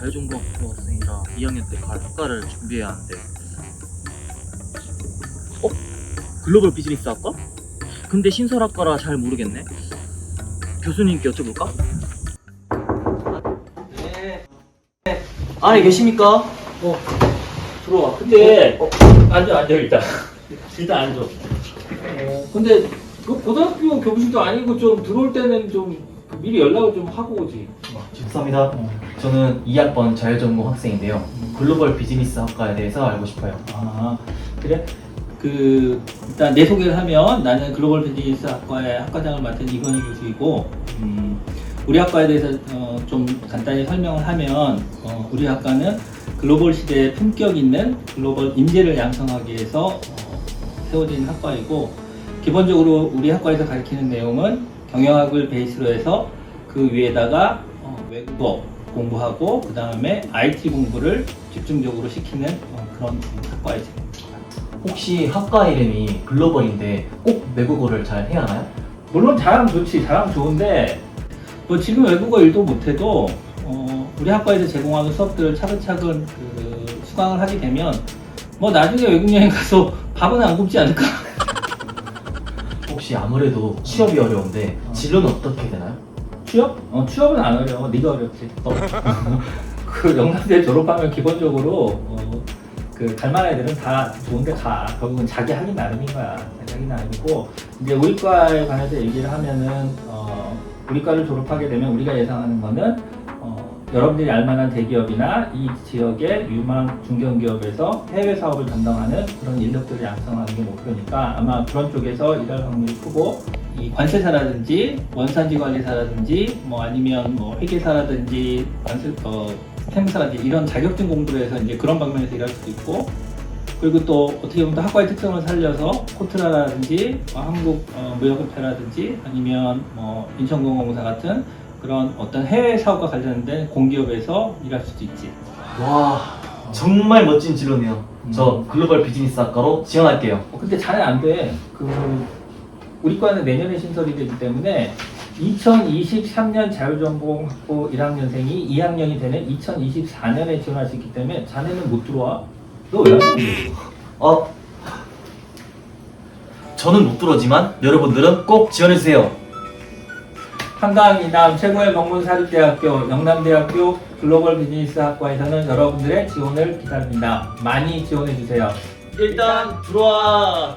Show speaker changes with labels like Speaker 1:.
Speaker 1: 자유정보 학부 학생이라 2학년 때 갈 학과를 준비해야 하는데 어? 글로벌 비즈니스 학과? 근데 신설학과라 잘 모르겠네 교수님께 여쭤볼까?
Speaker 2: 네.
Speaker 1: 안에 계십니까?
Speaker 2: 어, 들어와. 근데,
Speaker 1: 어,
Speaker 2: 앉아, 앉아, 일단. 일단 앉아. 어, 근데, 그 고등학교 교무실도 아니고 좀 들어올 때는 좀 미리 연락을 좀 하고 오지.
Speaker 1: 죄송합니다 저는 2학번 자유전공 학생인데요 글로벌 비즈니스 학과에 대해서 알고 싶어요
Speaker 2: 아, 그래? 그, 일단 내 소개를 하면 나는 글로벌 비즈니스 학과의 학과장을 맡은 이건희 교수이고, 음, 우리 학과에 대해서 어, 좀 간단히 설명을 하면, 어, 우리 학과는 글로벌 시대에 품격 있는 글로벌 인재를 양성하기 위해서 어, 세워진 학과이고, 기본적으로 우리 학과에서 가르치는 내용은 경영학을 베이스로 해서 그 위에다가 어, 외국어 공부하고, 그 다음에 IT 공부를 집중적으로 시키는 어, 그런 학과이지.
Speaker 1: 혹시 학과 이름이 글로벌인데 꼭 외국어를 잘 해야 하나요?
Speaker 2: 물론 잘하면 좋지, 잘하면 좋은데 뭐 지금 외국어 일도 못해도 어, 우리 학과에서 제공하는 수업들을 차근차근 그 수강을 하게 되면 뭐 나중에 외국 여행 가서 밥은 안 굶지 않을까?
Speaker 1: 혹시 아무래도 취업이 어려운데 진로는 어떻게 되나요?
Speaker 2: 취업? 어, 취업은 안 어려워. 네가 어렵지. 그 영남대 졸업하면 기본적으로 어, 그 갈만한 애들은 다 좋은데 가. 결국은 자기 하기 나름인 거야. 자기 하기 나름이고 이제 우리과에 관해서 얘기를 하면은 어, 우리과를 졸업하게 되면 우리가 예상하는 거는 어, 여러분들이 알만한 대기업이나 이 지역의 유망 중견기업에서 해외 사업을 담당하는 그런 인력들을 양성하는 게 목표니까 아마 그런 쪽에서 일할 확률이 크고 이 관세사라든지 원산지 관리사라든지 뭐 아니면 뭐 회계사라든지 관세 어 행사라든지 이런 자격증 공부를 해서 이제 그런 방면에서 일할 수도 있고 그리고 또 어떻게 보면 또 학과의 특성을 살려서 코트라라든지 어, 한국 어, 무역협회라든지 아니면 뭐 인천공항공사 같은 그런 어떤 해외 사업과 관련된 공기업에서 일할 수도 있지.
Speaker 1: 와 정말 멋진 진로네요 저 글로벌 비즈니스 학과로 지원할게요
Speaker 2: 어, 근데 잘안 돼. 그 우리 과는 내년에 신설이 되기 때문에 2023년 자율전공 학부 1학년생이 2학년이 되는 2024년에 지원할 수 있기 때문에 자네는 못 들어와. 너 왜 안 들어와?
Speaker 1: 어? 저는 못 들어지만 여러분들은 꼭 지원해주세요
Speaker 2: 한강 이남 최고의 명문 사립대학교 영남대학교 글로벌 비즈니스 학과에서는 여러분들의 지원을 기다립니다. 많이 지원해 주세요.
Speaker 1: 일단 들어와